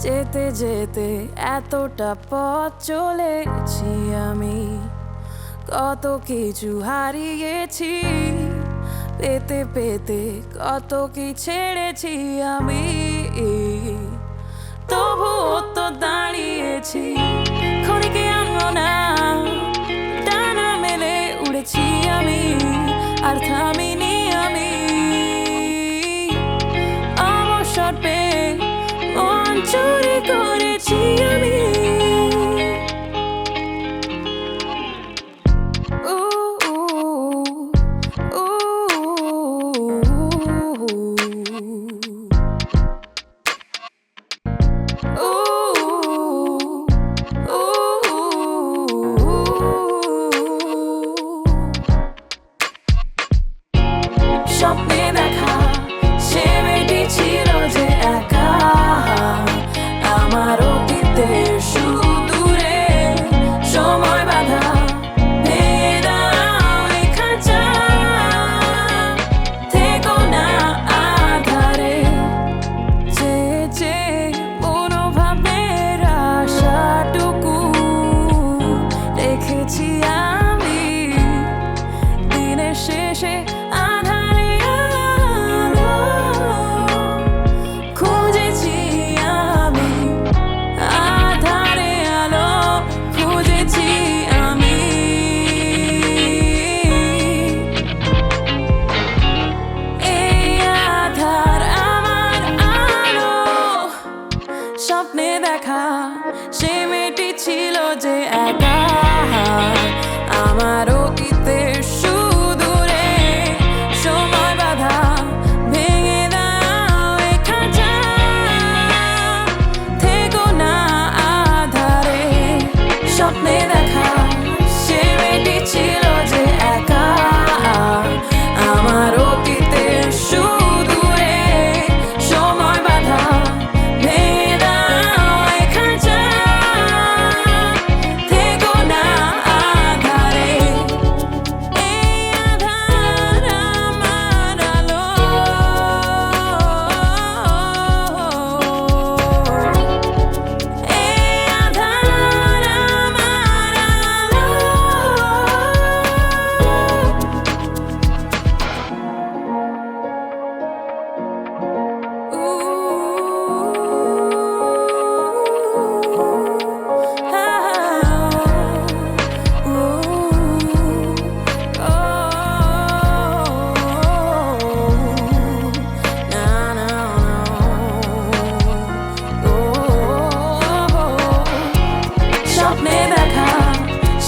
যেতে যেতে এতটা পথ চলেছি আমি। কত কিছু হারিয়েছি, পেতে পেতে কত কি ছেড়েছি আমি। তবু তো দাঁড়িয়েছি। শেষে আধারে খুঁজেছি আমি। আধারে আলো খুঁজেছি আমি। এই আধার আলো দেখা, সে মেয়েটি ছিল যে একা। আমার help me.